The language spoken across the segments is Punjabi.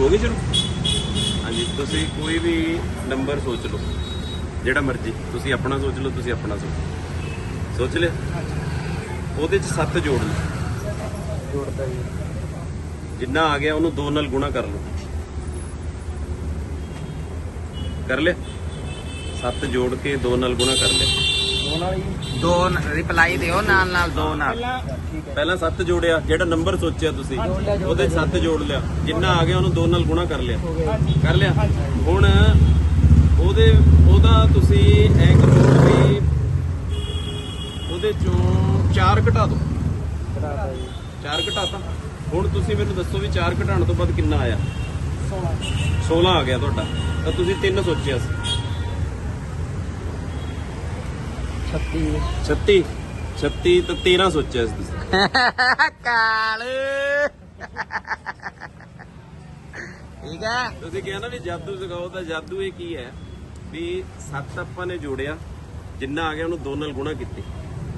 ਹੋ ਗਈ ਸ਼ੁਰੂ? ਹਾਂਜੀ, ਤੁਸੀਂ ਕੋਈ ਵੀ ਨੰਬਰ ਸੋਚ ਲਓ, ਜਿਹੜਾ ਮਰਜ਼ੀ। ਤੁਸੀਂ ਆਪਣਾ ਸੋਚ ਲਓ, ਤੁਸੀਂ ਆਪਣਾ ਸੋਚ ਸੋਚ ਲਿਆ? ਉਹਦੇ ਚ 7 ਜੋੜ ਲਓ। ਜੋੜਦਾ ਜੀ ਜਿੰਨਾ ਆ ਗਿਆ, ਉਹਨੂੰ 2 ਨਾਲ ਗੁਣਾ ਕਰ ਲਓ। ਕਰ ਲਿਆ? 7 ਜੋੜ ਕੇ 2 ਨਾਲ ਗੁਣਾ ਕਰ ਲਿਆ। ਦੋ ਰਿਪਲਾਈ ਦਿਓ ਨਾਲ ਨਾਲ ਦੋ ਨਾਲ। ਪਹਿਲਾਂ 7 ਜੋੜਿਆ ਜਿਹੜਾ ਨੰਬਰ ਸੋਚਿਆ ਤੁਸੀਂ ਉਹਦੇ 7 ਜੋੜ ਲਿਆ। ਜਿੰਨਾ ਆ ਗਿਆ ਉਹਨੂੰ 2 ਨਾਲ ਗੁਣਾ ਕਰ ਲਿਆ। ਕਰ ਲਿਆ? ਹੁਣ ਉਹਦੇ ਉਹਦਾ ਤੁਸੀਂ ਐ ਕਰੋ ਵੀ ਉਹਦੇ ਚੋਂ 4 ਘਟਾ ਦਿਓ। 4 ਘਟਾਤਾ ਹੁਣ ਤੁਸੀਂ ਮੈਨੂੰ ਦੱਸੋ ਵੀ 4 ਘਟਾਉਣ ਤੋਂ ਬਾਅਦ ਕਿੰਨਾ ਆਇਆ? 16 16 ਆ ਗਿਆ ਤੁਹਾਡਾ। ਤਾਂ ਤੁਸੀਂ 3 ਸੋਚਿਆ ਸੀ। 36 36 36 ਤਾਂ 13 ਸੋਚਿਆ ਸੀ ਤੁਸੀਂ। ਕਾਲ। ਠੀਕ ਹੈ। ਤੁਸੀਂ ਕਿਹਾ ਨਾ ਵੀ ਜਾਦੂ ਸਿਖਾਓ ਤਾਂ ਜਾਦੂ ਇਹ ਕੀ ਹੈ? ਵੀ 7 ਆਪਾਂ ਨੇ ਜੋੜਿਆ ਜਿੰਨਾ ਆ ਗਿਆ ਉਹਨੂੰ 2 ਨਾਲ ਗੁਣਾ ਕੀਤੀ।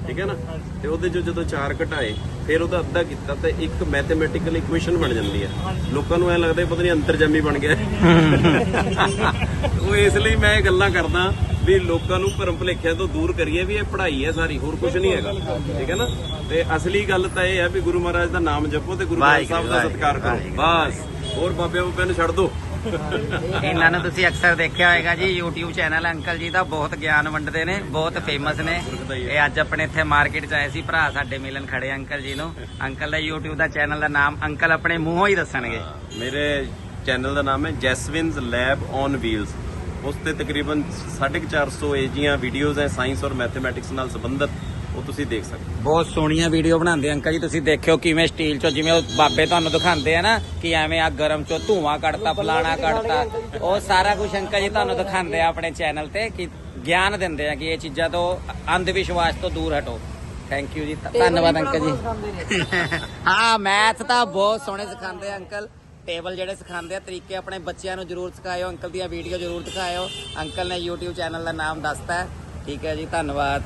ਠੀਕ ਹੈ ਨਾ? ਤੇ ਉਹਦੇ ਚੋਂ ਜਦੋਂ 4 ਘਟਾਏ ਫਿਰ ਉਹਦਾ ਅੱਧਾ ਕੀਤਾ ਤਾਂ ਇੱਕ ਮੈਥਮੈਟੀਕਲ ਇਕੁਏਸ਼ਨ ਬਣ ਜਾਂਦੀ ਹੈ। ਲੋਕਾਂ ਨੂੰ ਐ ਲੱਗਦਾ ਪਤਾ ਨਹੀਂ ਅੰਤਰਜਾਮੀ ਬਣ ਗਿਆ। ਉਹ ਇਸ ਲਈ ਮੈਂ ਇਹ ਗੱਲਾਂ ਕਰਦਾ ਵੀ ਲੋਕਾਂ ਨੂੰ ਭਰਮ ਭੁਲੇਖਿਆਂ ਤੋਂ ਦੂਰ ਕਰੀਏ ਵੀ ਇਹ ਪੜ੍ਹਾਈ ਹੈ ਸਾਰੀ ਹੋਰ ਕੁਝ ਨਹੀਂ ਹੈਗਾ। ਠੀਕ ਹੈ ਨਾ? ਤੇ ਅਸਲੀ ਗੱਲ ਤਾਂ ਇਹ ਹੈ ਵੀ ਗੁਰੂ ਮਹਾਰਾਜ ਦਾ ਨਾਮ ਜਪੋ ਤੇ ਗੁਰੂ ਗ੍ਰੰਥ ਸਾਹਿਬ ਦਾ ਸਤਿਕਾਰ ਕਰੋ। ਬਸ ਹੋਰ ਬਾਬੇ ਬਾਬੇ ਨੂੰ ਛੱਡ ਦੋ। ਇਹਨਾਂ ਨੂੰ ਤੁਸੀਂ ਅਕਸਰ ਦੇਖਿਆ ਹੋਵੇਗਾ ਜੀ YouTube ਚੈਨਲ ਅੰਕਲ ਜੀ ਦਾ ਬਹੁਤ ਗਿਆਨ ਵੰਡਦੇ ਨੇ ਬਹੁਤ ਫੇਮਸ ਨੇ। ਇਹ ਅੱਜ ਆਪਣੇ ਇੱਥੇ ਮਾਰਕੀਟ 'ਚ ਆਏ ਸੀ ਭਰਾ ਸਾਡੇ ਮਿਲਣ ਖੜੇ ਅੰਕਲ ਜੀ ਨੂੰ। ਅੰਕਲ ਦਾ YouTube ਦਾ ਚੈਨਲ ਦਾ ਨਾਮ ਅੰਕਲ ਆਪਣੇ ਮੂੰਹੋਂ ਹੀ ਦੱਸਣਗੇ। ਮੇਰੇ ਚੈਨਲ ਦਾ ਨਾਮ ਹੈ ਜੈਸਵਿਨਸ ਲੈਬ ਔਨ ਵੀਲਸ। ਉਸ ਤੇ ਤਕਰੀਬਨ 450 ਏਜੀਆਂ ਵੀਡੀਓਜ਼ ਹੈ ਸਾਇੰਸ ਔਰ ਮੈਥਮੈਟਿਕਸ ਨਾਲ ਸੰਬੰਧਿਤ ਉਹ ਤੁਸੀਂ ਦੇਖ ਸਕਦੇ ਹੋ। ਬਹੁਤ ਸੋਹਣੀਆਂ ਵੀਡੀਓ ਬਣਾਉਂਦੇ ਅੰਕਲ ਜੀ ਤੁਸੀਂ ਦੇਖਿਓ ਕਿਵੇਂ ਸਟੀਲ ਚੋਂ ਜਿਵੇਂ ਉਹ ਬਾਬੇ ਤੁਹਾਨੂੰ ਦਿਖਾਉਂਦੇ ਆ ਨਾ ਕਿ ਐਵੇਂ ਆ ਗਰਮ ਚੋਂ ਧੂਆਂ ਕੱਢਤਾ ਫਲਾਣਾ ਕੱਢਤਾ। ਉਹ ਸਾਰਾ ਕੁਝ ਅੰਕਲ ਜੀ ਤੁਹਾਨੂੰ ਦਿਖਾਉਂਦੇ ਆ ਆਪਣੇ ਚੈਨਲ ਤੇ ਕਿ ਗਿਆਨ ਦਿੰਦੇ ਆ ਕਿ ਇਹ ਚੀਜ਼ਾਂ ਤੋਂ ਅੰਧ ਵਿਸ਼ਵਾਸ ਤੋਂ ਦੂਰ ਹਟੋ। ਥੈਂਕ ਯੂ ਜੀ ਧੰਨਵਾਦ ਅੰਕਲ ਜੀ। ਹਾਂ ਮੈਥ ਤਾਂ ਬਹੁਤ ਸੋਹਣੇ ਸਿਖਾਉਂਦੇ ਆ ਅੰਕਲ। ਟੇਬਲ ਜਿਹੜੇ ਸਿਖਾਉਂਦੇ ਆ, ਤਰੀਕੇ ਆਪਣੇ ਬੱਚਿਆਂ ਨੂੰ ਜਰੂਰ ਸਿਖਾਇਓ, ਅੰਕਲ ਦੀਆਂ ਵੀਡੀਓ ਜਰੂਰ ਦਿਖਾਇਓ। ਅੰਕਲ ਨੇ YouTube ਚੈਨਲ ਦਾ ਨਾਮ ਦੱਸਤਾ ਠੀਕ ਹੈ ਜੀ, ਧੰਨਵਾਦ।